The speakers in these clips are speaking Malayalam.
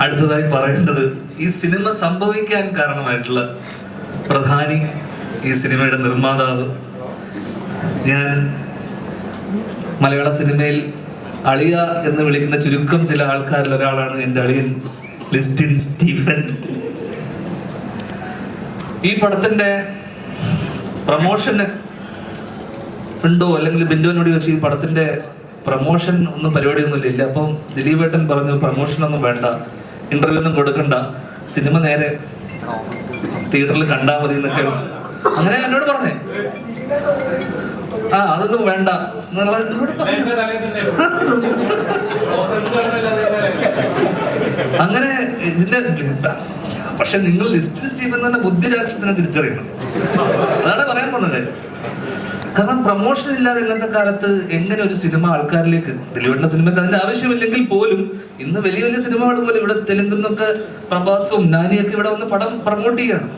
അടുത്തതായി പറയേണ്ടത് ഈ സിനിമ സംഭവിക്കാൻ കാരണമായിട്ടുള്ള പ്രധാനി ഈ സിനിമയുടെ നിർമ്മാതാവ് ഞാൻ മലയാള സിനിമയിൽ അളിയ എന്ന് വിളിക്കുന്ന ചുരുക്കം ചില ആൾക്കാരിൽ ഒരാളാണ് എന്റെ അളിയൻ ലിസ്റ്റിൻ സ്റ്റീഫൻ. ഈ പടത്തിന്റെ പ്രമോഷന് ഉണ്ടോ അല്ലെങ്കിൽ ബിന്ദുവിനോട് ചോദിച്ചു ഈ പടത്തിന്റെ പ്രമോഷൻ ഒന്നും പരിപാടിയൊന്നും ഇല്ല അപ്പം ദിലീപ് ഏട്ടൻ പറഞ്ഞു പ്രമോഷൻ ഒന്നും വേണ്ട. ഇന്റർവ്യൂ ഒന്നും കൊടുക്കണ്ട. സിനിമ നേരെ തിയേറ്ററിൽ കണ്ടാൽ മതി എന്നൊക്കെ. അങ്ങനെ എന്നോട് പറഞ്ഞേ. ആ അതൊന്നും വേണ്ട. അങ്ങനെ ഇതിന്റെ പക്ഷെ നിങ്ങൾ ലിസ്റ്റിൽ സ്റ്റീഫൻ തന്നെ ബുദ്ധി രാക്ഷസിനെ തിരിച്ചറിയണം. അതാണ് പറയാൻ കാര്യം കാരണം പ്രൊമോഷൻ ഇല്ലാതെ ഇന്നത്തെ കാലത്ത് എങ്ങനെ ഒരു സിനിമ ആൾക്കാരിലേക്ക് ദിലീപിന്റെ സിനിമക്ക് അതിന്റെ ആവശ്യമില്ലെങ്കിൽ പോലും ഇന്ന് വലിയ വലിയ സിനിമകൾ പോലും ഇവിടെ തെലുങ്കിൽ നിന്നൊക്കെ പ്രഭാസവും നാനിയൊക്കെ ഇവിടെ വന്ന് പടം പ്രൊമോട്ട് ചെയ്യാണ്.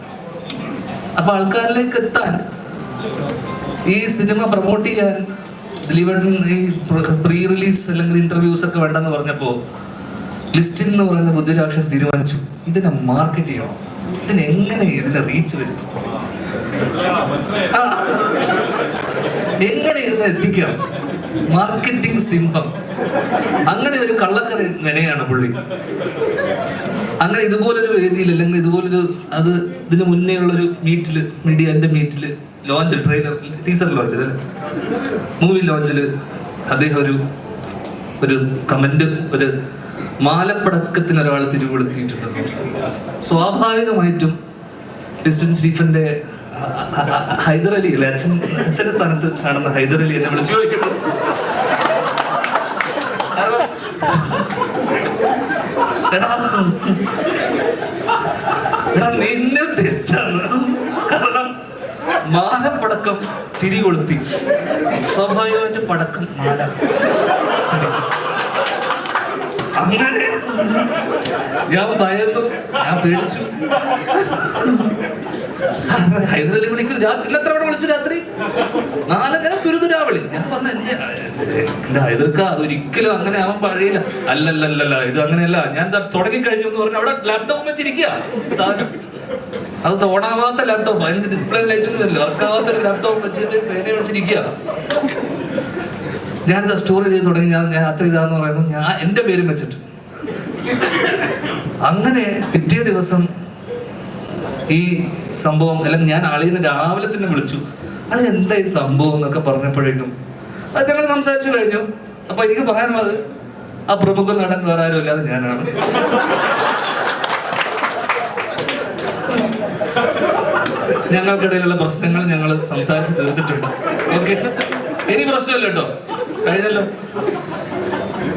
അപ്പൊ ആൾക്കാരിലേക്ക് എത്താൻ ഈ സിനിമ പ്രൊമോട്ട് ചെയ്യാൻ ദിലീപേട്ടൻ ഈ പ്രീ റിലീസ് അല്ലെങ്കിൽ ഇന്റർവ്യൂസ് ഒക്കെ വേണ്ടെന്ന് പറഞ്ഞപ്പോ ലിസ്റ്റിൽ എന്ന് പറയുന്ന ബുദ്ധിരാക്ഷൻ തീരുമാനിച്ചു. ഇതിനെ മാർക്കറ്റ് ചെയ്യണം. ഇതിനെങ്ങനെ ഇതിനെ റീച്ച് വരുത്തും. എങ്ങനെ ഇതിനെ എത്തിക്കാം? മാർക്കറ്റിംഗ് സിംഹം. അങ്ങനെ ഒരു കള്ളക്കഥ മെനയാണ് പുള്ളി. അങ്ങനെ ഇതുപോലൊരു വേദിയിൽ അല്ലെങ്കിൽ ഇതുപോലൊരു അത് ഇതിന് മുന്നേ ഉള്ളൊരു മീറ്റിൽ മീഡിയന്റെ മീറ്റിൽ ലോഞ്ച് ട്രെയിലർ ടീസർ ലോഞ്ച് അല്ലേ? മൂവി ലോഞ്ചിൽ അദ്ദേഹം ഒരു ഒരു കമന്റ് ഒരു മാലപ്പടക്കത്തിന് ഒരാൾ തിരികൊളുത്തിയിട്ടുണ്ടെന്ന് സ്വാഭാവികമായിട്ടും ലിസ്റ്റൻ സ്റ്റീഫന്റെ അലി അല്ലെ? അച്ഛൻ അച്ഛന്റെ സ്ഥാനത്ത് കാണുന്ന ഹൈദർ അലി എന്നെ വിളിച്ചു ചോദിക്കുന്നു. എടാ കൊളുത്തി നിന്നെ ഉദ്ദേശിച്ചാണ്. കാരണം തിരികൊളുത്തി സ്വാഭാവികമായിട്ടും പടക്കം മാല. അങ്ങനെ ഞാൻ ഭയന്നു. ഞാൻ പേടിച്ചു. ഹൈദരലി വിളിക്കും രാത്രി എത്ര തവണ വിളിച്ചു രാത്രി? നാല് നേരം തുരുതുരാ വിളി ഞാൻ പറഞ്ഞു എന്റെ എന്റെ ഹൈദർക്ക അതൊരിക്കലും അങ്ങനെ അവൻ പറയില്ല. അല്ലല്ലല്ല ഇത് അങ്ങനെയല്ല. ഞാൻ തുടങ്ങി കഴിഞ്ഞു എന്ന് പറഞ്ഞു അവിടെ ലാപ്ടോപ്പ് വെച്ചിരിക്കുക സാധനം. അത് തോണാവാത്ത ലാപ്ടോപ്പ് അതിന്റെ ഡിസ്പ്ലേ ലൈറ്റ് ഒന്നും വരില്ല വർക്കാവാത്ത ഒരു ലാപ്ടോപ്പ് വെച്ചിട്ട് പേന വെച്ചിരിക്കുക ഞാനിത് സ്റ്റോറി ചെയ്ത് തുടങ്ങി. ഞാൻ രാത്രി ഇതാന്ന് പറയുന്നത് ഞാൻ എന്റെ പേരും വെച്ചിട്ട് അങ്ങനെ പിറ്റേ ദിവസം ഈ സംഭവം അല്ലെങ്കിൽ ഞാൻ ആളിനെ രാവിലെ തന്നെ വിളിച്ചു. ആളി എന്താ ഈ സംഭവം എന്നൊക്കെ പറഞ്ഞപ്പോഴേക്കും അത് ഞങ്ങൾ സംസാരിച്ചു കഴിഞ്ഞു. അപ്പൊ എനിക്ക് പറയാനുള്ളത് ആ പ്രമുഖ നടൻ വേറെ ആരും ഇല്ലാതെ ഞാനാണ്. ഞങ്ങൾക്കിടയിലുള്ള പ്രശ്നങ്ങൾ ഞങ്ങൾ സംസാരിച്ച് തീർത്തിട്ടുണ്ട്. ഓക്കെ? ഇനി പ്രശ്നമില്ല കേട്ടോ. കഴിഞ്ഞല്ലോ.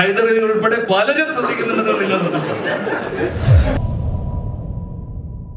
ഹൈദരലി ഉൾപ്പെടെ പലരും ശ്രദ്ധിക്കുന്നുണ്ടെന്ന് നിങ്ങൾ ശ്രദ്ധിച്ചു?